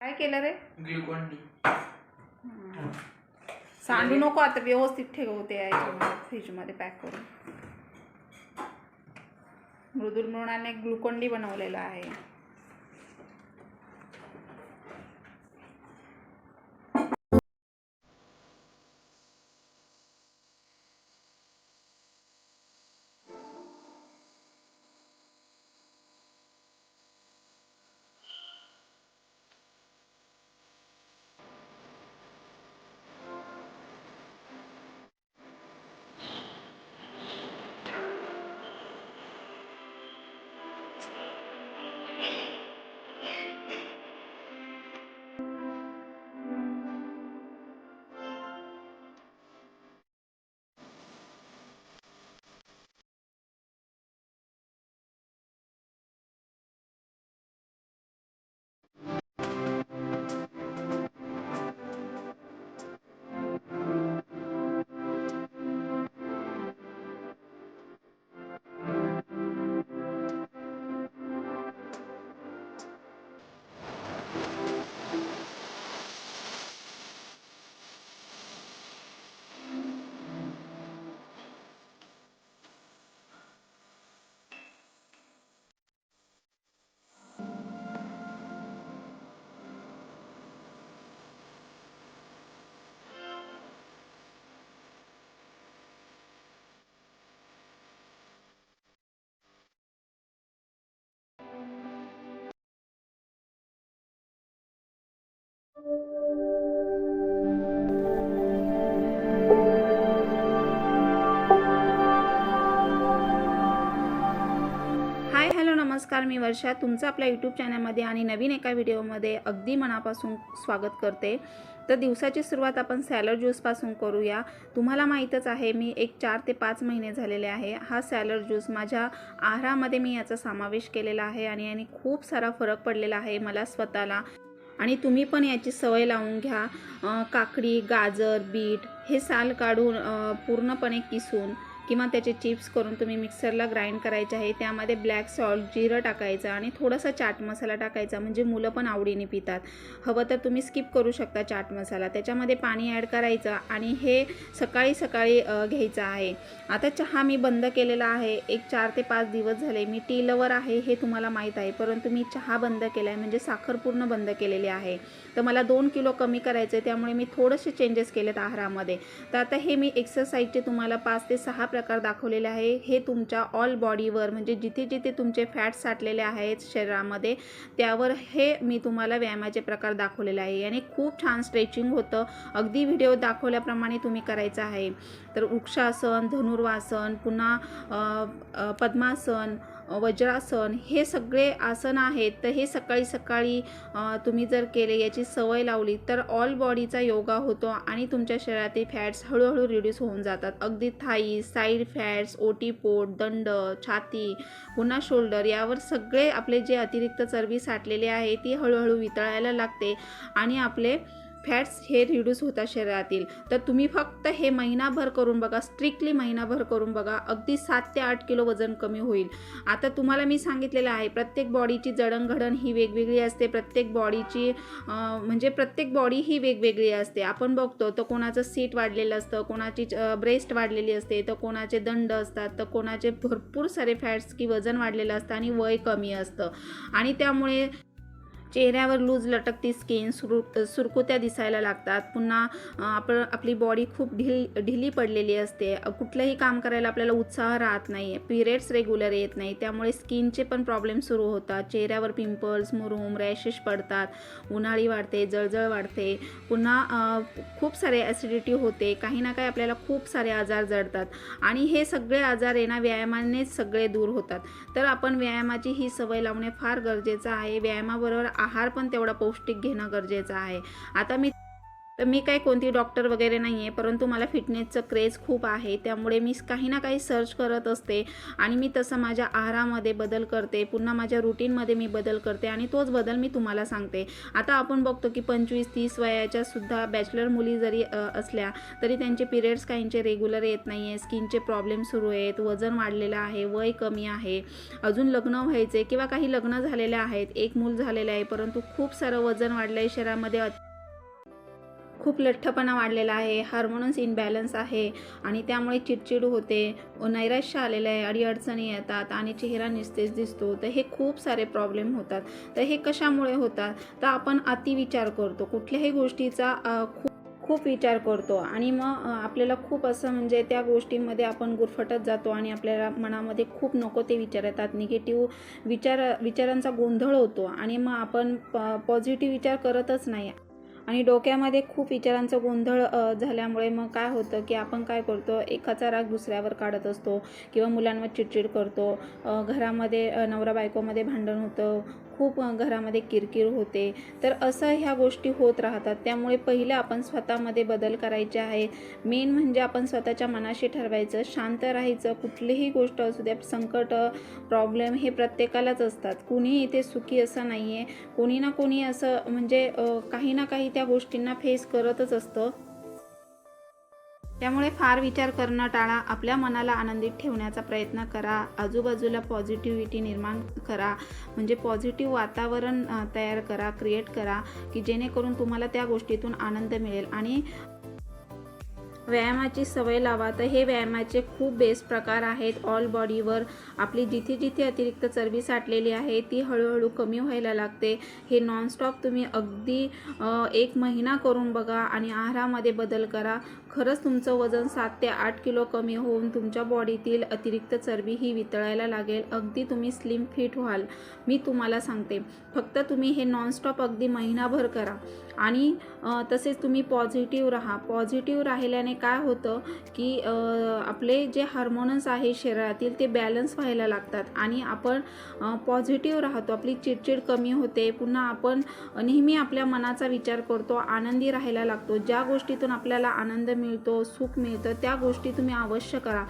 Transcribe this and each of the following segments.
काय केलं रे? Glucon D. सांडू नको आता व्यवस्थित ठेवते याच्यामध्ये फ्रीजमध्ये पॅक करून. मृदुल मृणाने ग्लुकोन डी बनवलेला आहे. हाय हॅलो नमस्कार. मी वर्षा. तुमचं आपल्या यूट्यूब चॅनलमध्ये आणि नवीन एका व्हिडिओमध्ये अगदी मनापासून स्वागत करते. तर दिवसाची सुरुवात आपण सॅलड ज्यूसपासून करूया. तुम्हाला माहीतच आहे मी एक चार ते पाच महिने झालेले आहे. हा सॅलड ज्यूस माझ्या आहारामध्ये मी याचा समावेश केलेला आहे आणि याने खूप सारा फरक पडलेला आहे मला स्वतःला. आणि तुम्ही पण याची सवय लावून घ्या. काकडी गाजर बीट हे साल काढून पूर्णपणे किसून किंवा त्याचे चिप्स करून तुम्ही मिक्सरला ग्राइंड करायचे आहे त्यामध्ये ब्लॅक सॉल्ट जिरं टाकायचं आणि थोडासा चाट मसाला टाकायचा म्हणजे मुलं पण आवडीने पितात. हवं तर तुम्ही स्किप करू शकता चाट मसाला. त्याच्यामध्ये पाणी ॲड करायचं आणि हे सकाळी सकाळी घ्यायचं आहे. आता चहा मी बंद केलेला आहे. एक चार ते पाच दिवस झाले. मी टी लवर आहे हे तुम्हाला माहीत आहे. परंतु मी चहा बंद केला आहे म्हणजे साखर पूर्ण बंद केलेली आहे. तर मला दोन किलो कमी करायचं आहे त्यामुळे मी थोडेसे चेंजेस केलेत आहारामध्ये. तर आता हे मी एक्सरसाइजचे तुम्हाला पाच ते सहा प्रकार दाखवलेले आहे. हे तुमच्या ऑल बॉडीवर म्हणजे जिथे जिथे तुमचे फॅट साठलेले आहेत शरीरामध्ये त्यावर हे मी तुम्हाला व्यायामाचे प्रकार दाखवलेले आहे. याने खूप छान स्ट्रेचिंग होतं. अगदी व्हिडिओ दाखवल्याप्रमाणे तुम्ही करायचं आहे. तर वृक्षासन धनुर्वासन पुन्हा पद्मासन वज्रासन हे सगळे आसन आहेत. तर हे सकाळी सकाळी तुम्ही जर केले याची सवय लावली तर ऑल बॉडीचा योगा होतो आणि तुमच्या शरीरातील फॅट्स हळूहळू रिड्यूस होऊन जातात. अगदी थाई साईड फॅट्स ओटीपोट दंड छाती पुन्हा शोल्डर यावर सगळे आपले जे अतिरिक्त चरबी साठलेले आहे ती हळूहळू वितळायला लागते. आणि आपले फॅट्स हे रिड्यूस होतात शरीरातील. तर तुम्ही फक्त हे महिनाभर करून बघा स्ट्रिक्टली महिनाभर करून बघा अगदी सात ते आठ किलो वजन कमी होईल. आता तुम्हाला मी सांगितलेलं आहे प्रत्येक बॉडीची जडणघडण ही वेगवेगळी असते प्रत्येक बॉडीची म्हणजे प्रत्येक बॉडी ही वेगवेगळी असते. आपण बघतो तर कोणाचं सीट वाढलेलं असतं कोणाची ब्रेस्ट वाढलेली असते तर कोणाचे दंड असतात तर कोणाचे भरपूर सारे फॅट्स की वजन वाढलेलं असतं आणि वय कमी असतं. आणि त्यामुळे चेहऱ्यावर लूज लटकती स्किन सुरू सुरकुत्या दिसायला लागतात. पुन्हा आपण आपली बॉडी खूप ढिल ढिली पडलेली असते. कुठलंही काम करायला आपल्याला उत्साह राहत नाही पिरियड्स रेग्युलर येत नाही त्यामुळे स्किनचे पण प्रॉब्लेम सुरू होतात. चेहऱ्यावर पिंपल्स मुरूम रॅशेस पडतात. उन्हाळी वाढते जळजळ वाढते. पुन्हा खूप सारे ॲसिडिटी होते. काही ना काही आपल्याला खूप सारे आजार जडतात. आणि हे सगळे आजार आहे ना व्यायामानेच सगळे दूर होतात. तर आपण व्यायामाची ही सवय लावणे फार गरजेचं आहे. व्यायामाबरोबर आहार पण तेवढा पौष्टिक घेणं गरजेचं आहे. आता मी तर मी काही कोणती डॉक्टर वगैरे नाही आहे परंतु मला फिटनेसचं क्रेज खूप आहे. त्यामुळे मी काही ना काही सर्च करत असते आणि मी तसं माझ्या आहारामध्ये बदल करते पुन्हा माझ्या रुटीनमध्ये मी बदल करते आणि तोच बदल मी तुम्हाला सांगते. आता आपण बघतो की पंचवीस तीस वयाच्या सुद्धा बॅचलर मुली जरी असल्या तरी त्यांचे पिरियड्स काहींचे रेग्युलर येत नाही आहे स्किनचे प्रॉब्लेम सुरू आहेत वजन वाढलेलं आहे वय कमी आहे. अजून लग्न व्हायचे किंवा काही लग्न झालेले आहेत एक मूल झालेलं आहे परंतु खूप सारं वजन वाढलं आहे शरीरामध्ये. खूप लठ्ठपणा वाढलेला आहे हार्मोन्स इनबॅलन्स आहे आणि त्यामुळे चिडचिड होते नैराश्य आलेलं आहे अडीअडचणी येतात आणि चेहरा निस्तेज दिसतो. तर हे खूप सारे प्रॉब्लेम होतात. तर हे कशामुळे होतात? तर आपण अतिविचार करतो. कुठल्याही गोष्टीचा खूप खूप विचार करतो आणि मग आपल्याला खूप असं म्हणजे त्या गोष्टींमध्ये आपण गुरफटत जातो आणि आपल्याला मनामध्ये खूप नको ते विचार येतात. निगेटिव्ह विचार विचारांचा गोंधळ होतो आणि मग आपण प पॉझिटिव्ह विचार करतच नाही. आणि डोक्यामध्ये खूप विचारांचा गोंधळ झाल्यामुळे मग काय होतं की आपण काय करतो एकाचा राग दुसऱ्यावर काढत असतो किंवा मुलांवर चिडचिड करतो. घरामध्ये नवरा बायकोमध्ये भांडण होतं खूप घरामध्ये किरकिर होते. तर असं ह्या गोष्टी होत राहतात. त्यामुळे पहिलं आपण स्वतःमध्ये बदल करायचे आहे. मेन म्हणजे आपण स्वतःच्या मनाशी ठरवायचं शांत राहायचं. कुठलीही गोष्ट असू द्या संकट प्रॉब्लेम हे प्रत्येकालाच असतात. कुणी इथे सुखी असं नाही आहे कोणी ना कोणी असं म्हणजे काही ना काही त्या गोष्टींना फेस करतच असतं. त्यामुळे फार विचार करणं टाळा आपल्या मनाला आनंदित ठेवण्याचा प्रयत्न करा आजूबाजूला पॉझिटिव्हिटी निर्माण करा म्हणजे पॉझिटिव्ह वातावरण तयार करा क्रिएट करा की जेणेकरून तुम्हाला त्या गोष्टीतून आनंद मिळेल. आणि व्यायामाची सवय लावा. तर हे व्यायामाचे खूप बेस्ट प्रकार आहेत. ऑल बॉडीवर आपली जिथे जिथे अतिरिक्त चरबी साठलेली आहे ती हळूहळू कमी व्हायला लागते. हे नॉनस्टॉप तुम्ही अगदी एक महिना करून बघा आणि आहारामध्ये बदल करा. खरंच तुमचं वजन सात ते आठ किलो कमी होऊन तुमच्या बॉडीतील अतिरिक्त चरबी ही वितळायला लागेल. अगदी तुम्ही स्लिम फिट व्हाल. मी तुम्हाला सांगते. फक्त तुम्ही हे नॉनस्टॉप अगदी महिनाभर करा. आणि तसेच तुम्ही पॉझिटिव्ह राहा. पॉझिटिव्ह राहिल्याने काय होतं की आपले जे हार्मोन्स आहे शरीरातील ते बॅलन्स व्हायला लागतात. आणि आपण पॉझिटिव्ह राहतो. आपली चिडचिड कमी होते. पुन्हा आपण नेहमी आपल्या मनाचा विचार करतो. आनंदी राहायला लागतो. ज्या गोष्टीतून आपल्याला आनंद मिळतो सुख मिळतं त्या गोष्टी तुम्ही अवश्य करा.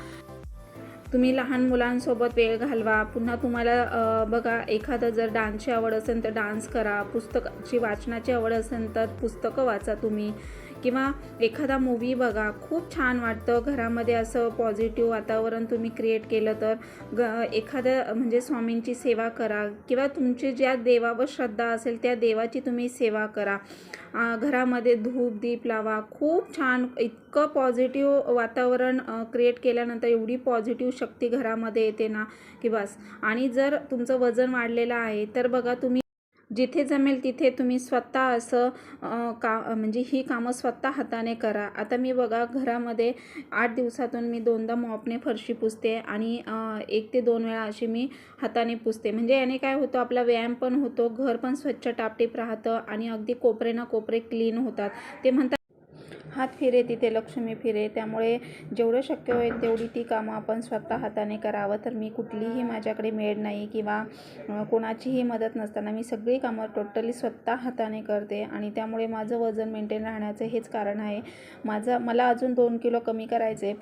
तुम्ही लहान मुलांसोबत वेळ घालवा. पुन्हा तुम्हाला बघा एखादं जर डान्सची आवड असेल तर डान्स करा. पुस्तकाची वाचनाची आवड असेल तर पुस्तकं वाचा तुम्ही. किंवा एखादा मूवी बघा. खूप छान वाटतं. घरामध्ये असं पॉझिटिव्ह वातावरण तुम्ही क्रिएट केलं तर ग एखाद्या म्हणजे स्वामींची सेवा करा. किंवा तुमची ज्या देवावर श्रद्धा असेल त्या देवाची तुम्ही सेवा करा. घरामध्ये धूप दीप लावा. खूप छान इतकं पॉझिटिव्ह वातावरण क्रिएट केल्यानंतर एवढी पॉझिटिव्ह शक्ती घरामध्ये येते ना की बस. आणि जर तुमचं वजन वाढलेलं आहे तर बघा तुम्ही जिथे जमेल तिथे तुम्ही स्वतः असं का म्हणजे ही कामं स्वतः हाताने करा. आता मी बघा घरामध्ये आठ दिवसातून मी दोनदा मॉपने फरशी पुसते आणि एक ते दोन वेळा अशी मी हाताने पुसते. म्हणजे याने काय होतं आपला व्यायाम पण होतो घर पण स्वच्छ टापटीप राहतं आणि अगदी कोपरे ना कोपरे क्लीन होतात. ते म्हणतात हात फिरे तिथे लक्ष्मी फिरे. त्यामुळे जेवढं शक्य होईल तेवढी ती कामं आपण स्वतः हाताने करावं. तर मी कुठलीही माझ्याकडे मेड नाही किंवा कोणाचीही मदत नसताना मी सगळी कामं टोटली स्वतः हाताने करते. आणि त्यामुळे माझं वजन मेंटेन राहण्याचं हेच कारण आहे. माझं मला अजून दोन किलो कमी करायचं आहे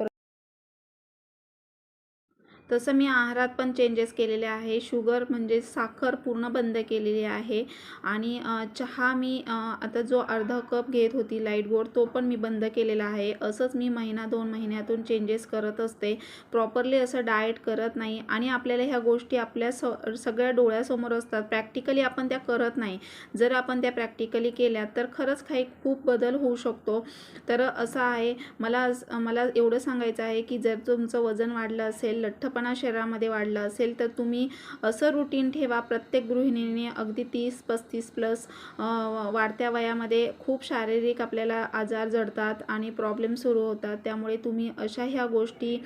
तसं मी आहारात पण चेंजेस केलेले आहे. शुगर म्हणजे साखर पूर्ण बंद केलेली आहे. आणि चहा मी आता जो अर्धा कप घेत होती लाइट गोड तो पण मी बंद केलेला आहे. असंच मी महिना दोन महिन्यातून चेंजेस करत असते. प्रॉपरली असं डाएट करत नाही. आणि आपल्याला ह्या गोष्टी आपल्या स सगळ्या डोळ्यासमोर असतात. प्रॅक्टिकली आपण त्या करत नाही. जर आपण त्या प्रॅक्टिकली केल्या तर खरंच काही खूप बदल होऊ शकतो. तर असं आहे. मला मला एवढं सांगायचं आहे की जर तुमचं वजन वाढलं असेल लठ्ठपणा शरीरामध्ये वाढला असेल तर तुम्ही असं रुटीन ठेवा. प्रत्येक गृहिणीने अगदी तीस पस्तीस प्लस वाढत्या वयामध्ये खूप शारीरिक आपल्याला आजार जडतात आणि प्रॉब्लेम सुरू होतात. त्यामुळे तुम्ही अशा ह्या गोष्टी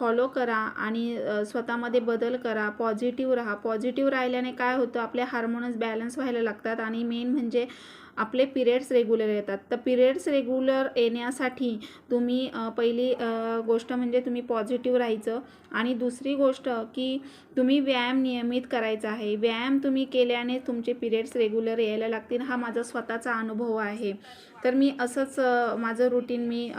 फॉलो करा आणि स्वतःमध्ये बदल करा. पॉझिटिव्ह राहा. पॉझिटिव्ह राहिल्याने काय होतं? आपले हार्मोन्स बॅलन्स व्हायला लागतात आणि मेन म्हणजे आपले पिरियड्स रेग्युलर येतात. तर पिरियड्स रेग्युलर येण्यासाठी तुम्ही पहिली गोष्ट म्हणजे तुम्ही पॉझिटिव्ह राहायचं. आणि दुसरी गोष्ट की तुम्ही व्यायाम नियमित करायचा आहे. व्यायाम तुम्ही केल्याने तुमचे पिरियड्स रेग्युलर यायला लागतील हा माझा स्वतःचा अनुभव आहे. तर मी असंच माझं रुटीन मी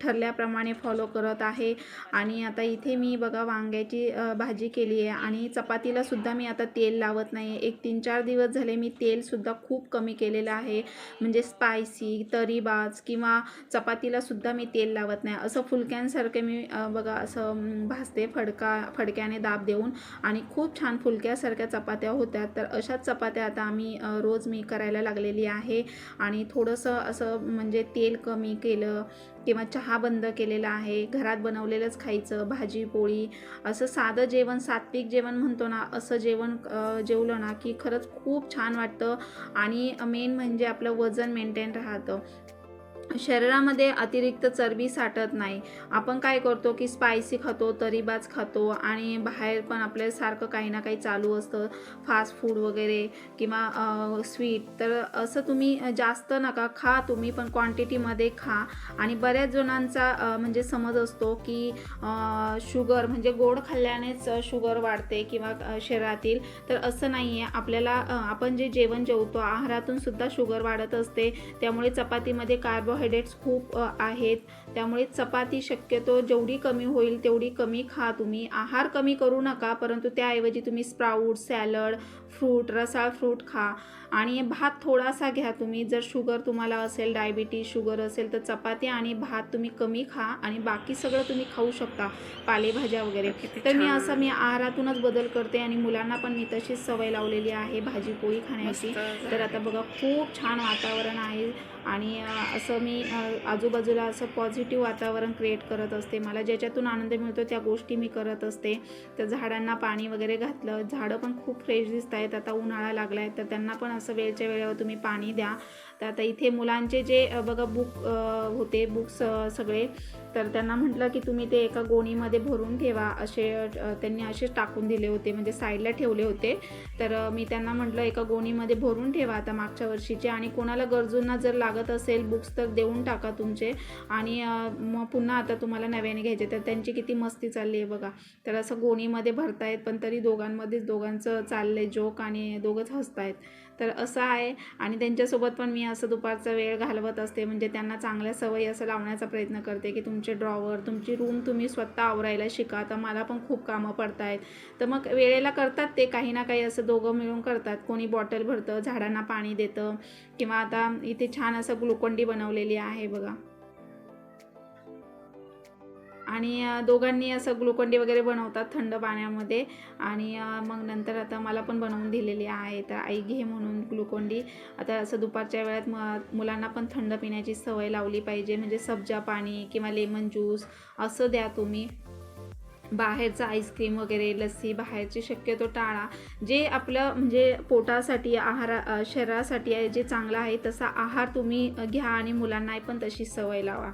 ठरल्याप्रमाणे फॉलो करत आहे. आणि आता इथे मी बघा वांग्याची भाजी केली आहे आणि चपातीला सुद्धा मी आता तेल लावत नाही एक तीन चार दिवस झाले मी तेलसुद्धा खूप कमी केलेलं आहे. म्हणजे स्पायसी तरीबाज किंवा चपातीलासुद्धा मी तेल लावत नाही. असं फुलक्यांसारखे मी बघा असं भासते भाजते फडका फडक्याने दाब देऊन आणि खूप छान फुलक्यासारख्या चपात्या होत्या. तर अशाच चपात्या आता आम्ही रोज मी करायला लागलेली आहे. आणि थोडंसं असं म्हणजे तेल कमी केलं किंवा चहा बंद केलेला आहे घरात बनवलेलंच खायचं भाजी पोळी असं साधं जेवण सात्विक जेवण म्हणतो ना असं जेवण जेवलं ना की खरंच खूप छान वाटतं. आणि मेन म्हणजे आपलं वजन मेंटेन राहतं. शरीरामध्ये अतिरिक्त चरबी साठत नाही. आपण काय करतो की स्पायसी खातो तरीबाज खातो आणि बाहेर पण आपल्या सारखं काही ना काही चालू असतं. फास्ट फूड वगैरे किंवा स्वीट तर असं तुम्ही जास्त नका खा तुम्ही पण क्वांटिटीमध्ये खा. आणि बऱ्याच जणांचा म्हणजे समज असतो की शुगर म्हणजे गोड खाल्ल्यानेच शुगर वाढते किंवा शरीरातील. तर असं नाही आहे आपल्याला आपण जे जेवण जेवतो आहारातून सुद्धा शुगर वाढत असते. त्यामुळे चपातीमध्ये कार्बोहायड्रेट्स खूप आहेत. त्यामुळे चपाती शक्यतो जेवढी कमी होईल तेवढी कमी खा तुम्ही. आहार कमी करू नका परंतु त्याऐवजी तुम्ही स्प्राऊट सॅलड फ्रूट रसाळ फ्रूट खा आणि भात थोडासा घ्या तुम्ही. जर शुगर तुम्हाला असेल डायबिटीज शुगर असेल तर चपाती आणि भात तुम्ही कमी खा आणि बाकी सगळं तुम्ही खाऊ शकता पालेभाज्या वगैरे. तर मी असं मी आहारातूनच बदल करते आणि मुलांना पण मी तशीच सवय लावलेली आहे भाजी पोळी खाण्याची. तर आता बघा खूप छान वातावरण आहे आणि असं मी आजूबाजूला असं पॉझिटिव्ह वातावरण क्रिएट करत असते. मला ज्याच्यातून आनंद मिळतो त्या गोष्टी मी करत असते. तर झाडांना पाणी वगैरे घातलं झाडं पण खूप फ्रेश दिसत आहेत आता उन्हाळा लागला आहे तर त्यांना पण असं वेळच्या वेळेवर तुम्ही पाणी द्या. तर आता इथे मुलांचे जे बघा बुक होते बुक्स सगळे तर त्यांना म्हटलं की तुम्ही ते एका गोणीमध्ये भरून ठेवा असे त्यांनी असेच टाकून दिले होते म्हणजे साईडला ठेवले होते. तर मी त्यांना म्हटलं एका गोणीमध्ये भरून ठेवा आता मागच्या वर्षीचे आणि कोणाला गरजूंना जर लागत असेल बुक्स तर देऊन टाका तुमचे. आणि मग पुन्हा आता तुम्हाला नव्याने घ्यायचे तर त्यांची किती मस्ती चालली आहे बघा. तर असं गोणीमध्ये भरतायत पण तरी दोघांमध्येच दोघांचं चाललं आहे जोक आणि दोघंच हसतायत. तर असं आहे. आणि त्यांच्यासोबत पण मी असं दुपारचा वेळ घालवत असते. म्हणजे त्यांना चांगल्या सवयी असं लावण्याचा प्रयत्न करते की तुमचे ड्रॉवर तुमची रूम तुम्ही स्वतः आवरायला शिका. तर मला पण खूप कामं पडत आहेत तर मग वेळेला करतात ते. काही ना काही असं दोघं मिळून करतात. कोणी बॉटल भरतं झाडांना पाणी देतं. किंवा आता इथे छान असं ग्लुकोंडी बनवलेली आहे बघा. आणि दोघांनी असं ग्लुकोंडी वगैरे बनवतात थंड पाण्यामध्ये. आणि मग नंतर आता मला पण बनवून दिलेली आहे. तर आई घे म्हणून ग्लुकोंडी आता असं दुपारच्या वेळात म मुलांना पण थंड पिण्याची सवय लावली पाहिजे. म्हणजे सब्जा पाणी किंवा लेमन ज्यूस असं द्या तुम्ही. बाहेरचं आईस्क्रीम वगैरे लस्सी बाहेरची शक्यतो टाळा. जे आपलं म्हणजे पोटासाठी आहारा शरीरासाठी आहे जे चांगलं आहे तसा आहार तुम्ही घ्या आणि मुलांना पण तशी सवय लावा.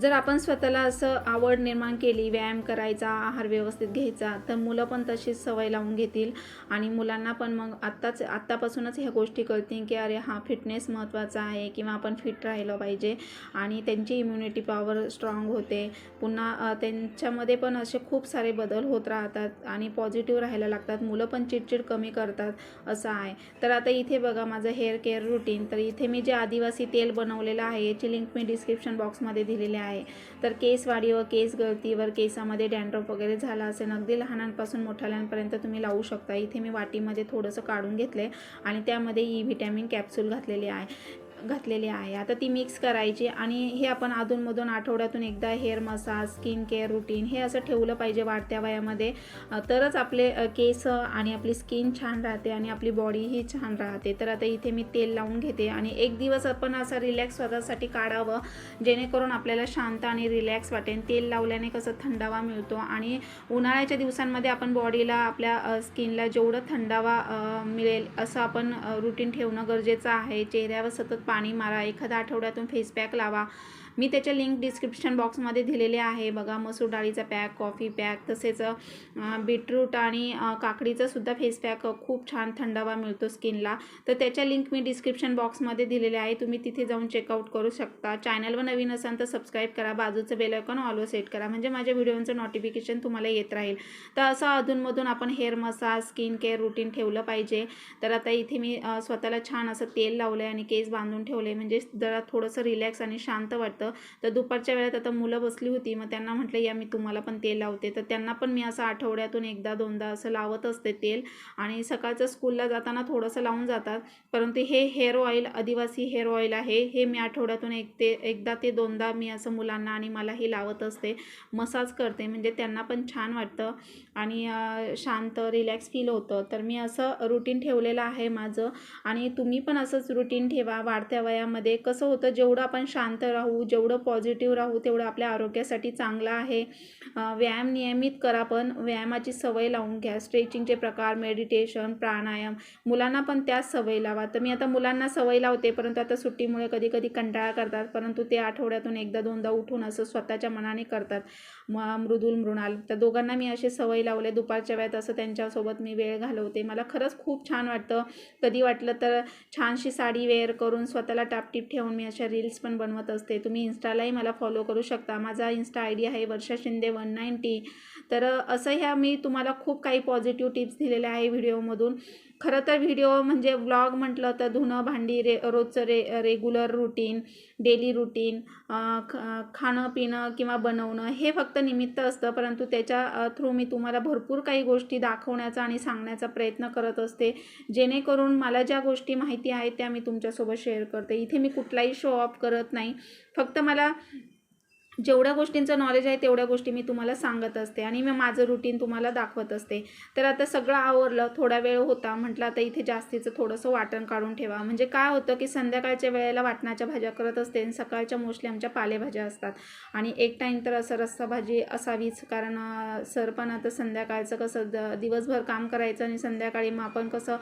जर आपण स्वतःला असं आवड निर्माण केली व्यायाम करायचा आहार व्यवस्थित घ्यायचा तर मुलं पण तशीच सवय लावून घेतील. आणि मुलांना पण मग आत्ताच आत्तापासूनच ह्या गोष्टी कळतील की अरे हा फिटनेस महत्त्वाचा आहे किंवा आपण फिट राहिलं पाहिजे. आणि त्यांची इम्युनिटी पॉवर स्ट्रॉंग होते. पुन्हा त्यांच्यामध्ये पण असे खूप सारे बदल होत राहतात आणि पॉझिटिव्ह राहायला लागतात. मुलं पण चिडचिड कमी करतात असं आहे. तर आता इथे बघा माझं हेअर केअर रुटीन तर इथे मी जे आदिवासी तेल बनवलेलं आहे याची लिंक मी डिस्क्रिप्शन बॉक्समध्ये दिलेली आहे. तर केस वाढीवर केस गळतीवर केसामध्ये डॅन्ड्रॉप वगैरे झाला असेल अगदी लहानांपासून मोठ्याल्यांपर्यंत तुम्ही लावू शकता. इथे मी वाटीमध्ये थोडंसं काढून घेतलं आहे आणि त्यामध्ये ई व्हिटॅमिन कॅप्सूल घातलेले आहे. घातलेली आहे. आता ती मिक्स करायची आणि हे आपण अधूनमधून आठवड्यातून एकदा hair massage skin care routine हे असं ठेवलं पाहिजे वाढत्या वयामध्ये. तरच आपले केस आणि आपली स्किन छान राहते आणि आपली बॉडीही छान राहते. तर आता इथे मी तेल लावून घेते आणि एक दिवस आपण असं रिलॅक्स स्वतःसाठी काढावं जेणेकरून आपल्याला शांत आणि रिलॅक्स वाटेल तेल लावल्याने कसं थंडावा मिळतो आणि उन्हाळ्याच्या दिवसांमध्ये आपण बॉडीला आपल्या स्किनला जेवढं थंडावा मिळेल असं आपण रुटीन ठेवणं गरजेचं आहे. चेहऱ्यावर सतत पाणी मारा एखाद्या आठवड्यातून फेसपॅक लावा. मी त्याच्या लिंक डिस्क्रिप्शन बॉक्समध्ये दिलेले आहे. बघा मसूर डाळीचा पॅक कॉफी पॅक तसेच बीटरूट आणि अं, काकडीचा सुद्धा फेस पॅक खूप छान थंडावा मिळतो स्किनला तर त्याच्या लिंक मी डिस्क्रिप्शन बॉक्समध्ये दिलेले आहे. तुम्ही तिथे जाऊन चेकआउट करू शकता. चॅनलवर नवीन असाल तर सबस्क्राईब करा. बाजूचं बेल ऑलवर सेट करा. म्हणजे माझ्या व्हिडिओचं नोटिफिकेशन तुम्हाला येत राहील. तर असं अधूनमधून आपण hair massage skin care routine ठेवलं पाहिजे. तर आता इथे मी स्वतःला छान असं तेल लावलं आहे आणि केस बांधून ठेवले म्हणजे जरा थोडंसं रिलॅक्स आणि शांत वाटतं. तर दुपारच्या वेळेत आता मुलं बसली होती. मग त्यांना म्हटलं या मी तुम्हाला पण तेल लावते. तर त्यांना पण मी असं आठवड्यातून एकदा दोनदा असं लावत असते तेल. आणि सकाळचं स्कूलला जाताना थोडंसं लावून जातात. परंतु हे हेअर ऑइल आदिवासी हेअर ऑइल आहे. हे मी आठवड्यातून एक ते एकदा ते दोनदा मी असं मुलांना आणि मलाही लावत असते. मसाज करते. म्हणजे त्यांना पण छान वाटतं. आणि शांत रिलॅक्स फील होतं. तर मी असं रुटीन ठेवलेलं आहे माझं. आणि तुम्ही पण असंच रुटीन ठेवा. वाढत्या वयामध्ये कसं होतं जेवढं आपण शांत राहू जेवढं पॉझिटिव्ह राहू तेवढं आपल्या आरोग्यासाठी चांगलं आहे. व्यायाम नियमित करा पण. व्यायामाची सवय लावून घ्या. स्ट्रेचिंगचे प्रकार मेडिटेशन प्राणायाम मुलांना पण त्याच सवय लावा. तर मी आता मुलांना सवय लावते परंतु आता सुट्टीमुळे कधी कधी कंटाळा करतात परंतु ते आठवड्यातून एकदा दोनदा उठून असं स्वतःच्या मनाने करतात. म मृदुल मृणाल तर दोघांना मी असे सवय लावले दुपारच्या वेळात असं त्यांच्यासोबत मी वेळ घालवते. मला खरंच खूप छान वाटतं. कधी वाटलं तर छानशी साडी वेअर करून स्वतःला टापटीप ठेवून मी अशा रील्स पण बनवत असते. तुम्ही इन्स्टालाही मला फॉलो करू शकता. माझा इन्स्टा आय डी आहे वर्षा शिंदे वन नाईन्टी तर असं ह्या मी तुम्हाला खूप काही पॉझिटिव्ह टिप्स दिलेल्या आहे व्हिडिओमधून खरं तर व्हिडिओ म्हणजे व्लॉग म्हटलं तर धुणं भांडी रे रोजचं रे रेग्युलर रुटीन डेली रुटीन खाणं पिणं किंवा बनवणं हे फक्त निमित्त असतं. परंतु त्याच्या थ्रू मी तुम्हाला भरपूर काही गोष्टी दाखवण्याचा आणि सांगण्याचा प्रयत्न करत असते. जेणेकरून मला ज्या गोष्टी माहिती आहेत त्या मी तुमच्यासोबत शेअर करते. इथे मी कुठलाही शो ऑफ करत नाही. फक्त मला जेवढ्या गोष्टींचं नॉलेज आहे तेवढ्या गोष्टी मी तुम्हाला सांगत असते आणि मी माझं रुटीन तुम्हाला दाखवत असते. तर आता सगळं आवरलं थोडा वेळ होता म्हटलं आता इथे जास्तीचं थोडंसं वाटण काढून ठेवा. म्हणजे काय होतं की संध्याकाळच्या वेळेला वाटणाच्या भाज्या करत असते आणि सकाळच्या मोस्टली आमच्या पालेभाज्या असतात. आणि एक टाईम तर असं रस्सा भाजी असावीच कारण सर पण आता संध्याकाळचं कसं द दिवसभर काम करायचं आणि संध्याकाळी मग आपण कसं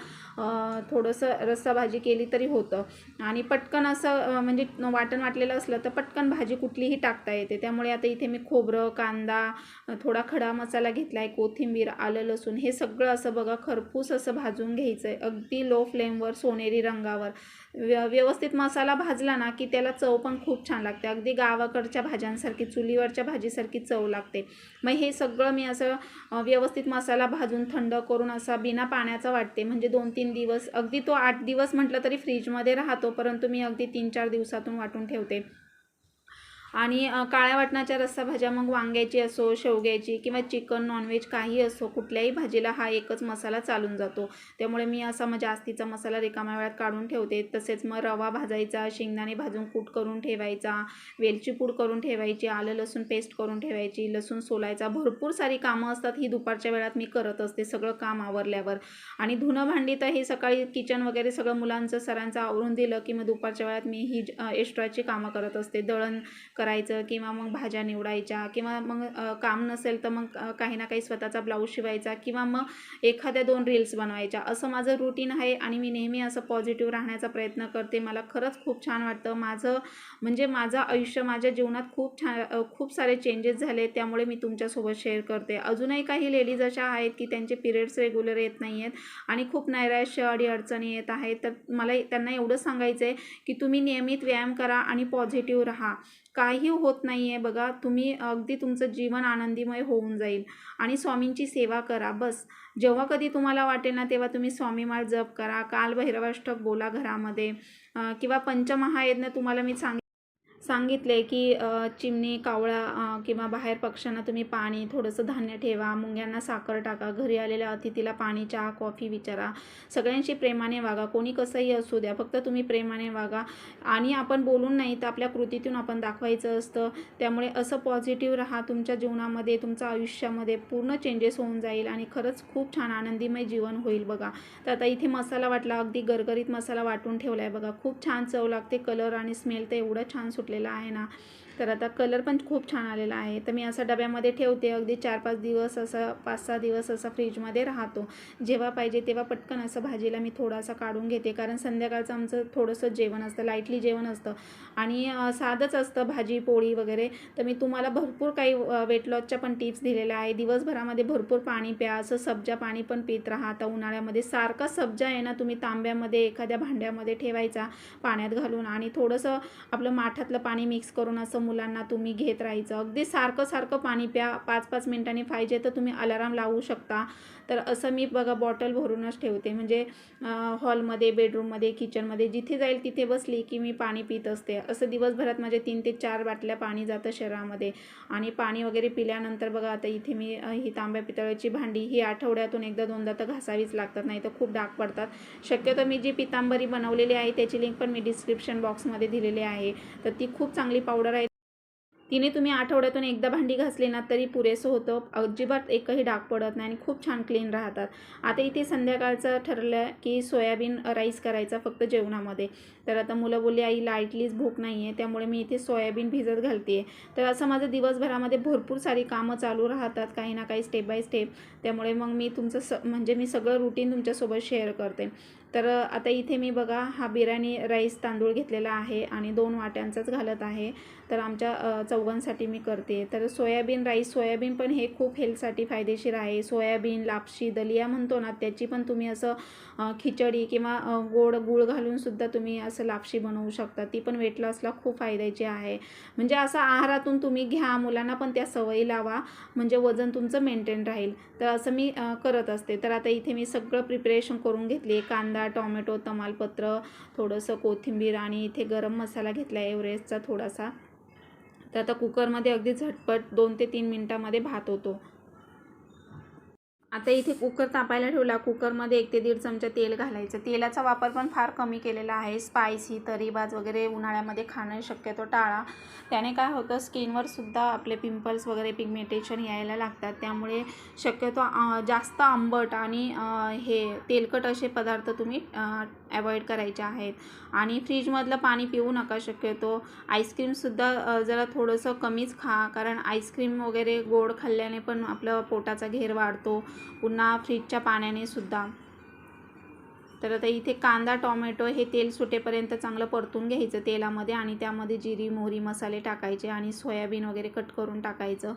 थोडंसं रस्सा भाजी केली तरी होतं. आणि पटकन असं म्हणजे वाटण वाटलेलं असलं तर पटकन भाजी कुठलीही टाकता येते. त्यामुळे आता इथे मी खोबरं कांदा थोडा खडा मसाला घेतला आहे कोथिंबीर आलं लसूण हे सगळं असं बघा खरपूस असं भाजून घ्यायचं आहे अगदी लो फ्लेमवर सोनेरी रंगावर. व्य व्यवस्थित मसाला भाजला ना की त्याला चव पण खूप छान लागते. अगदी गावाकडच्या भाज्यांसारखी चुलीवरच्या भाजीसारखी चव लागते. मग हे सगळं मी असं व्यवस्थित मसाला भाजून थंड करून असा बिना पाण्याचा वाटते. म्हणजे दोन तीन दिवस अगदी तो आठ दिवस म्हटलं तरी फ्रीजमध्ये राहतो परंतु मी अगदी तीन चार दिवसातून वाटून ठेवते. आणि काळ्या वाटणाच्या रस्सा भाज्या मग वांग्याची असो शेवग्याची किंवा चिकन नॉनव्हेज काही असो कुठल्याही भाजीला हा एकच मसाला चालून जातो. त्यामुळे मी असा मग जास्तीचा मसाला रिकाम्या वेळात काढून ठेवते. तसेच मग रवा भाजायचा शेंगदाणे भाजून कूट करून ठेवायचा वेलची पूड करून ठेवायची आलं लसूण पेस्ट करून ठेवायची लसूण सोलायचा. भरपूर सारी कामं असतात. ही दुपारच्या वेळात मी करत असते. सगळं काम आवरल्यावर. आणि धुणं भांडी तर हे सकाळी किचन वगैरे सगळं मुलांचं सरांचं आवरून दिलं की मग दुपारच्या वेळात मी ही एक्स्ट्राची कामं करत असते. दळण करायचं किंवा मग भाज्या निवडायच्या किंवा मग काम नसेल तर मग काही ना काही स्वतःचा ब्लाऊज शिवायचा किंवा मग एखाद्या दोन रील्स बनवायच्या. असं माझं रुटीन आहे आणि मी नेहमी असं पॉझिटिव्ह राहण्याचा प्रयत्न करते. मला खरंच खूप छान वाटतं. माझं म्हणजे माझं आयुष्य माझ्या जीवनात खूप छान खूप सारे चेंजेस झाले त्यामुळे मी तुमच्यासोबत शेअर करते. अजूनही काही लेडीज अशा आहेत की त्यांचे पिरियड्स रेग्युलर येत नाही आहेत आणि खूप नैराश्य अडी अडचणी येत आहेत. तर मला त्यांना एवढं सांगायचं आहे की तुम्ही नियमित व्यायाम करा आणि पॉझिटिव्ह राहा. काही होत नाही आहे बघा. तुम्ही अगदी तुमचं जीवन आनंदीमय होऊन जाईल. आणि स्वामींची सेवा करा. बस. जेव्हा कधी तुम्हाला वाटेल ना तेव्हा तुम्ही स्वामीमाळ जप करा. काल भैरवाष्टक बोला घरामध्ये. किंवा पंचमहायज्ञ तुम्हाला मी सांग सांगितले की चिमणी कावळा किंवा बाहेर पक्ष्यांना तुम्ही पाणी थोडंसं धान्य ठेवा मुंग्यांना साखर टाका घरी आलेल्या अतिथीला पाणी चहा कॉफी विचारा. सगळ्यांशी प्रेमाने वागा कोणी कसंही असू द्या फक्त तुम्ही प्रेमाने वागा. आणि आपण बोलून नाही तर आपल्या कृतीतून आपण दाखवायचं असतं. त्यामुळे असं पॉझिटिव्ह राहा तुमच्या जीवनामध्ये तुमच्या आयुष्यामध्ये पूर्ण चेंजेस होऊन जाईल आणि खरंच खूप छान आनंदीमय जीवन होईल बघा. तर आता इथे मसाला वाटला अगदी गरगरीत मसाला वाटून ठेवला आहे बघा. खूप छान चव लागते कलर आणि स्मेल तर एवढं छान सुटलेलं आहे ना. तर आता कलर पण खूप छान आलेला आहे. तर मी असं डब्यामध्ये ठेवते. अगदी चार पाच दिवस असं पाच सहा दिवस असं फ्रीजमध्ये राहतो. जेव्हा पाहिजे तेव्हा पटकन असं भाजीला मी थोडासा काढून घेते. कारण संध्याकाळचं आमचं थोडंसं जेवण असतं लाईटली जेवण असतं. आणि साधंच असतं भाजी पोळी वगैरे. तर मी तुम्हाला भरपूर काही वेट लॉसच्या पण टिप्स दिलेल्या आहे. दिवसभरामध्ये भरपूर पाणी प्या. असं सब्जा पाणी पण पित राहा. आता उन्हाळ्यामध्ये सारखा सब्जा आहे ना तुम्ही तांब्यामध्ये एखाद्या भांड्यामध्ये ठेवायचा पाण्यात घालून. आणि थोडंसं आपलं माठातलं पाणी मिक्स करून असं मुलांना तुम्ही घेत राहायचं. अगदी सारखं सारखं पाणी प्या. पाच पाच मिनिटांनी पाहिजे तर तुम्ही अलाराम लावू शकता. तर असं मी बघा बॉटल भरूनच ठेवते. म्हणजे हॉलमध्ये बेडरूममध्ये किचनमध्ये जिथे जाईल तिथे बसली की मी पाणी पित असते. असं दिवसभरात माझ्या तीन ते चार बाटल्या पाणी जातं शरीरामध्ये. आणि पाणी वगैरे पिल्यानंतर बघा आता इथे मी ही तांब्या पितळाची भांडी ही आठवड्यातून एकदा दोनदा तर घासावीच लागतात नाही तर खूप डाग पडतात. शक्यतो मी जी पितांबरी बनवलेली आहे त्याची लिंक पण मी डिस्क्रिप्शन बॉक्समध्ये दिलेली आहे. तर ती खूप चांगली पावडर आहे. तिने तुम्ही आठवड्यातून एकदा भांडी घासली ना तरी पुरेसं होतं. अजिबात एकही डाग पडत नाही आणि खूप छान क्लीन राहतात. आता इथे संध्याकाळचं ठरलं की सोयाबीन राईस करायचा फक्त जेवणामध्ये. तर आता मुलं बोलली आई लाईटलीच भूक नाही आहे त्यामुळे मी इथे सोयाबीन भिजत घालते तर असं माझं दिवसभरामध्ये भरपूर सारी कामं चालू राहतात काही ना काही स्टेप बाय स्टेप त्यामुळे मग मी तुमचं स म्हणजे मी सगळं रुटीन तुमच्यासोबत शेअर करते. तर आता इथे मी बघा हा बिर्याणी राईस तांदूळ घेतलेला आहे आणि दोन वाट्यांचाच घालत आहे. तर आमच्या चौघांसाठी मी करते. तर सोयाबीन राईस सोयाबीन पण हे खूप हेल्थसाठी फायदेशीर आहे. सोयाबीन लापशी दलिया म्हणतो ना त्याची पण तुम्ही असं खिचडी किंवा गोड गूळ घालूनसुद्धा तुम्ही असं लापशी बनवू शकता. ती पण वेट लॉसला खूप फायद्याची आहे. म्हणजे असं आहारातून तुम्ही घ्या मुलांना पण त्या सवयी लावा. म्हणजे वजन तुमचं मेंटेन राहील. तर असं मी करत असते. तर आता इथे मी सगळं प्रिपरेशन करून घेतली. कांदा टॉमॅटो तमालपत्र थोडंसं कोथिंबीर आणि इथे गरम मसाला घेतला आहे एव्हरेस्टचा थोडासा. तर आता कुकरमध्ये अगदी झटपट दोन ते तीन मिनटामध्ये भात होतो. आता इथे कुकर तापायला ठेवला. कुकरमध्ये एक ते दीड चमचा तेल घालायचं. तेलाचा वापर पण फार कमी केलेला आहे. स्पायसी तरीबाज वगैरे उन्हाळ्यामध्ये खाणं शक्यतो टाळा. त्याने काय होतं स्किनवर सुद्धा आपले पिंपल्स वगैरे पिगमेंटेशन यायला लागतात. त्यामुळे शक्यतो जास्त आंबट आणि हे तेलकट असे पदार्थ तुम्ही अवॉइड करायच्या आहेत. आणि फ्रीजमधलं पाणी पिऊ नका शक्यतो आईस्क्रीमसुद्धा जरा थोडंसं कमीच खा कारण आईस्क्रीम वगैरे गोड खाल्ल्याने पण आपलं पोटाचा घेर वाढतो पुन्हा फ्रीजच्या पाण्याने सुद्धा. तर आता इथे कांदा टॉमॅटो हे तेल सुटेपर्यंत चांगलं परतून घ्यायचं तेलामध्ये आणि त्यामध्ये जिरी मोहरी मसाले टाकायचे आणि सोयाबीन वगैरे कट करून टाकायचं.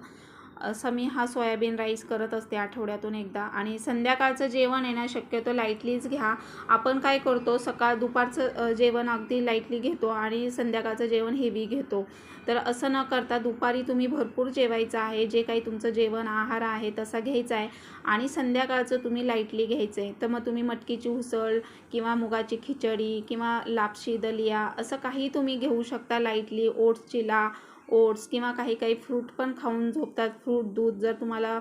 असं मी हा सोयाबीन राईस करत असते आठवड्यातून एकदा. आणि संध्याकाळचं जेवण आहे ना शक्यतो लाईटलीच घ्या. आपण काय करतो सकाळ दुपारचं जेवण अगदी लाईटली घेतो आणि संध्याकाळचं जेवण हेवी घेतो. तर असं न करता दुपारी तुम्ही भरपूर जेवायचं आहे जे काही तुमचं जेवण आहार आहे तसा घ्यायचा आहे. आणि संध्याकाळचं तुम्ही लाईटली घ्यायचं आहे तर मग तुम्ही मटकीची उसळ किंवा मुगाची खिचडी किंवा लापशी दलिया असं काही तुम्ही घेऊ शकता लाईटली ओट्स चिला ओट्स किंवा काही काही फ्रूट पण खाऊन झोपतात. फ्रूट दूध जर तुम्हाला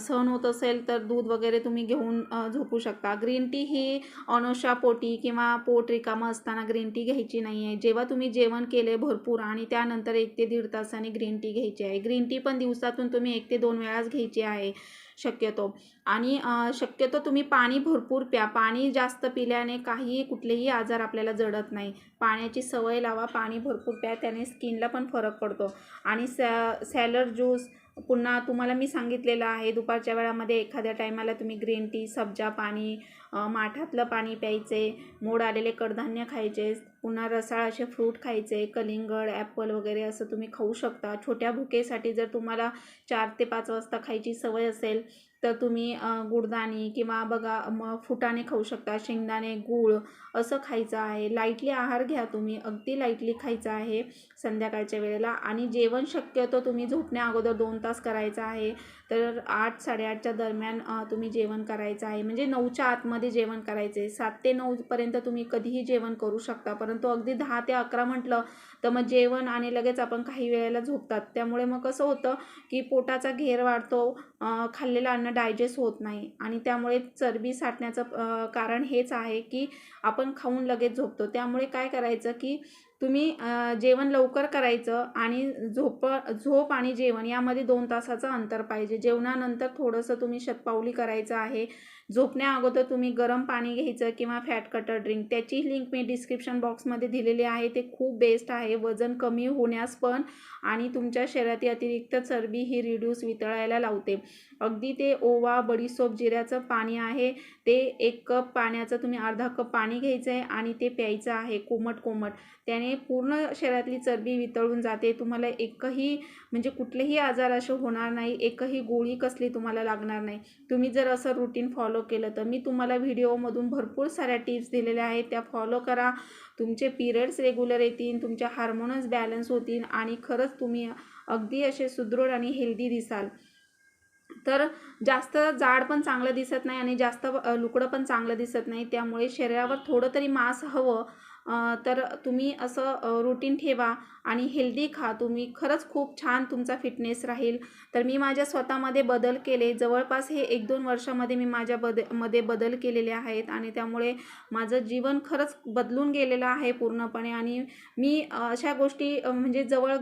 सहन होत असेल तर दूध वगैरे तुम्ही घेऊन झोपू शकता. ग्रीन टी ही अनोशा पोटी किंवा पोट रिकामं असताना ग्रीन टी घ्यायची नाही आहे जेव्हा तुम्ही जेवण केले भरपूर आणि त्यानंतर एक ते दीड तासाने ग्रीन टी घ्यायची आहे. ग्रीन टी पण दिवसातून तुम्ही एक ते दोन वेळाच घ्यायची आहे शक्यतो. आणि शक्यतो तुम्ही पाणी भरपूर प्या. पाणी जास्त पिल्याने काही कुठलेही आजार आपल्याला जडत नाही. पाण्याची सवय लावा. पाणी भरपूर प्या. त्याने स्किनला पण फरक पडतो. आणि सॅ सॅलड ज्यूस पुन्हा तुम्हाला मी सांगितलेलं आहे दुपारच्या वेळामध्ये एखाद्या टायमाला तुम्ही ग्रीन टी सब्जा पाणी माठातलं पाणी प्यायचे मोड आलेले कडधान्य खायचे पुन्हा रसाळ असे फ्रूट खायचे कलिंगड ॲपल वगैरे असं तुम्ही खाऊ शकता. छोट्या भुकेसाठी जर तुम्हाला चार ते पाच वाजता खायची सवय असेल तर तुम्ही गुडदाणे गुडदाणी किंवा बघा मग फुटाणे खाऊ शकता शेंगदाणे गूळ असं खायचं आहे. लाईटली आहार घ्या तुम्ही. अगदी लाईटली खायचं आहे संध्याकाळच्या वेळेला. आणि जेवण शक्यतो तुम्ही झोपण्या अगोदर दोन तास करायचं आहे. तर आठ साडेआठच्या दरम्यान तुम्ही जेवण करायचं आहे. म्हणजे नऊच्या आतमध्ये जेवण करायचं आहे सात ते नऊपर्यंत तुम्ही कधीही जेवण करू शकता. परंतु अगदी दहा ते अकरा म्हटलं तर मग जेवण आणि लगेच आपण काही वेळेला झोपतात. त्यामुळे मग कसं होतं की पोटाचा घेर वाढतो खाल्लेलं अन्न डायजेस्ट होत नाही. आणि त्यामुळे चरबी साठण्याचं कारण हेच आहे की आपण खाऊन लगेच झोपतो. त्यामुळे काय करायचं की तुम्ही जेवण लवकर करायचं आणि झोप झोप आणि जेवण यामध्ये दोन तासाचं अंतर पाहिजे. जेवणानंतर थोडंसं तुम्ही शतपावली करायचं आहे. झोपण्या अगोदर तुम्ही गरम पाणी घ्यायचं किंवा फॅट कटर ड्रिंक त्याची लिंक मी डिस्क्रिप्शन बॉक्समध्ये दिलेली आहे. ते खूप बेस्ट आहे. वजन कमी होण्यास पण आणि तुमच्या शरीरातील अतिरिक्त चरबी ही रिड्यूस वितळायला लावते. अगदी ते ओवा बडीसोप जिऱ्याचं पाणी आहे. ते एक कप पाण्याचं तुम्ही अर्धा कप पाणी घ्यायचं आहे आणि ते प्यायचं आहे कोमट कोमट. त्याने पूर्ण शरीरातली चरबी वितळून जाते. तुम्हाला एकही म्हणजे कुठलेही आजार असे होणार नाही. एकही गोळी कसली तुम्हाला लागणार नाही. तुम्ही जर असं रुटीन फॉलो केलं तर मी तुम्हाला व्हिडिओमधून भरपूर साऱ्या टिप्स दिलेल्या आहेत. त्या फॉलो करा. तुमचे पिरियड्स रेग्युलर येतील तुमच्या हार्मोन्स बॅलन्स होतील आणि खरंच तुम्ही अगदी असे सुदृढ आणि हेल्दी दिसाल. तर जास्त जाड पण चांगलं दिसत नाही आणि जास्त लुकडं पण चांगलं दिसत नाही. त्यामुळे शरीरावर थोडं तरी मांस हवं. तर तुम्ही असं रुटीन ठेवा. आणि हेल्दी खा. तुम्ही खरंच खूप छान तुमचा फिटनेस राहील. तर मी माझ्या स्वतःमध्ये बदल केले. जवळपास हे एक दोन वर्षामध्ये मी माझ्या बदमध्ये बदल केलेले आहेत आणि त्यामुळे माझं जीवन खरंच बदलून गेलेलं आहे पूर्णपणे. आणि मी अशा गोष्टी म्हणजे जवळ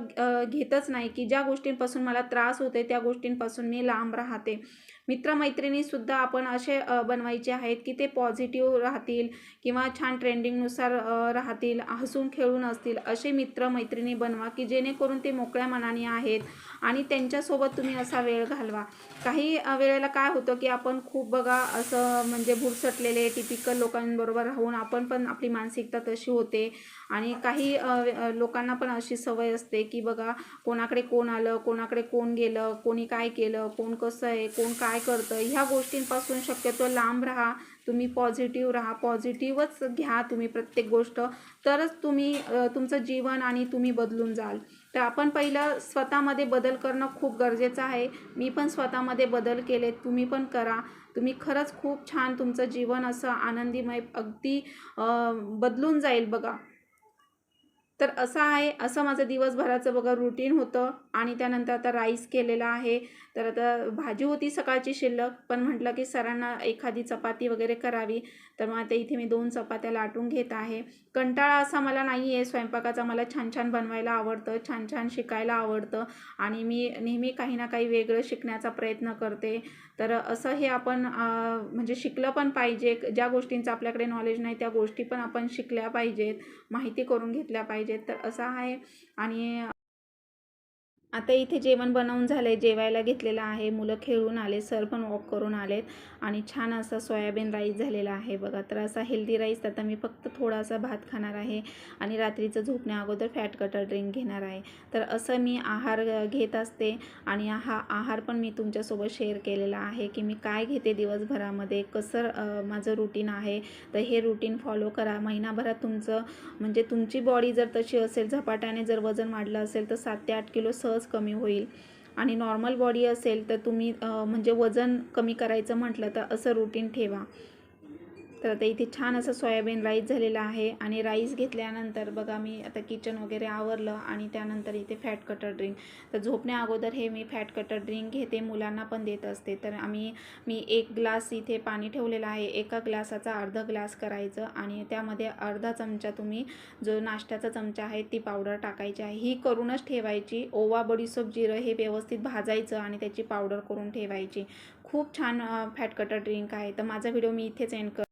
घेतच नाही की ज्या गोष्टींपासून मला त्रास होते त्या गोष्टींपासून मी लांब राहते. मित्रमैत्रिणीसुद्धा आपण असे बनवायचे आहेत की ते पॉझिटिव्ह राहतील किंवा छान ट्रेंडिंगनुसार राहतील हसून खेळून असतील असे मित्रमैत्रिणी बनवा की जेणेकरून ते मोकळ्या मनाने आहेत आणि त्यांच्यासोबत तुम्ही असा वेळ घालवा. काही वेळेला काय होतं की आपण खूप बघा असं म्हणजे भुरसटलेले टिपिकल लोकांबरोबर राहून आपण पण आपली मानसिकता तशी होते. आणि काही लोकांना पण अशी सवय असते की बघा कोणाकडे कोण आलं कोणाकडे कोण गेलं कोणी काय केलं कोण कसं आहे कोण काय करतं ह्या गोष्टींपासून शक्यतो लांब राहा तुम्ही पॉझिटिव्ह राहा पॉझिटिव्हच घ्या तुम्ही प्रत्येक गोष्ट. तरच तुम्ही तुमचं जीवन आणि तुम्ही बदलून जाल. तर आपण पहिलं स्वतःमध्ये बदल करणं खूप गरजेचं आहे. मी पण स्वतःमध्ये बदल केले तुम्ही पण करा. तुम्ही खरंच खूप छान तुमचं जीवन असं आनंदीमय अगदी बदलून जाईल बघा. तर असं आहे असं माझं दिवसभराचं बघा रुटीन होतं आणि त्यानंतर आता राईस केलेला आहे. तर आता भाजी होती सकाळची शिल्लक पण म्हटलं की सरांना एखादी चपाती वगैरे करावी. तर मग आता इथे मी दोन चपात्या लाटून घेत आहे. कंटाळा असा मला नाही आहे स्वयंपाकाचा मला छान छान बनवायला आवडतं छान छान शिकायला आवडतं आणि मी नेहमी काही ना काही वेगळं शिकण्याचा प्रयत्न करते. तर असं हे आपण म्हणजे शिकलं पण पाहिजे. ज्या गोष्टींचं आपल्याकडे नॉलेज नाही त्या गोष्टी पण आपण शिकल्या पाहिजेत माहिती करून घेतल्या पाहिजेत. तर असं आहे. आणि आता इथे जेवण बनवून झालं आहे जेवायला घेतलेलं आहे. मुलं खेळून आले सर पण वॉक करून आलेत आणि छान असा सोयाबीन राईस झालेला आहे. बघा तर असा हेल्दी राईस आता मी फक्त थोडासा भात खाणार आहे आणि रात्रीचं झोपण्या अगोदर फॅट कटर ड्रिंक घेणार आहे. तर असं मी आहार घेत असते आणि हा आहार पण मी तुमच्यासोबत शेअर केलेला आहे की मी काय घेते दिवसभरामध्ये कसं माझं रुटीन आहे. तर हे रुटीन फॉलो करा. महिनाभरात तुमचं म्हणजे तुमची बॉडी जर तशी असेल झपाट्याने जर वजन वाढलं असेल तर सात ते आठ किलो सहज कमी होईल. आणि नॉर्मल बॉडी असेल तर तुम्ही म्हणजे वजन कमी करायचं म्हटलं तर असं रुटीन ठेवा. तर आता इथे छान असं सोयाबीन राईस झालेलं आहे आणि राईस घेतल्यानंतर बघा मी आता किचन वगैरे आवरलं आणि त्यानंतर इथे फॅट कटर ड्रिंक. तर झोपण्या अगोदर हे मी फॅट कटर ड्रिंक घेते मुलांना पण देत असते. तर आम्ही मी एक ग्लास इथे पाणी ठेवलेलं आहे. एका ग्लासाचा अर्धा ग्लास करायचं आणि त्यामध्ये अर्धा चमचा तुम्ही जो नाश्त्याचा चमचा आहे ती पावडर टाकायची आहे. ही करूनच ठेवायची. ओवा बडीसोप जिरं हे व्यवस्थित भाजायचं आणि त्याची पावडर करून ठेवायची. खूप छान फॅट कटर ड्रिंक आहे. तर माझा व्हिडिओ मी इथेच एंड कर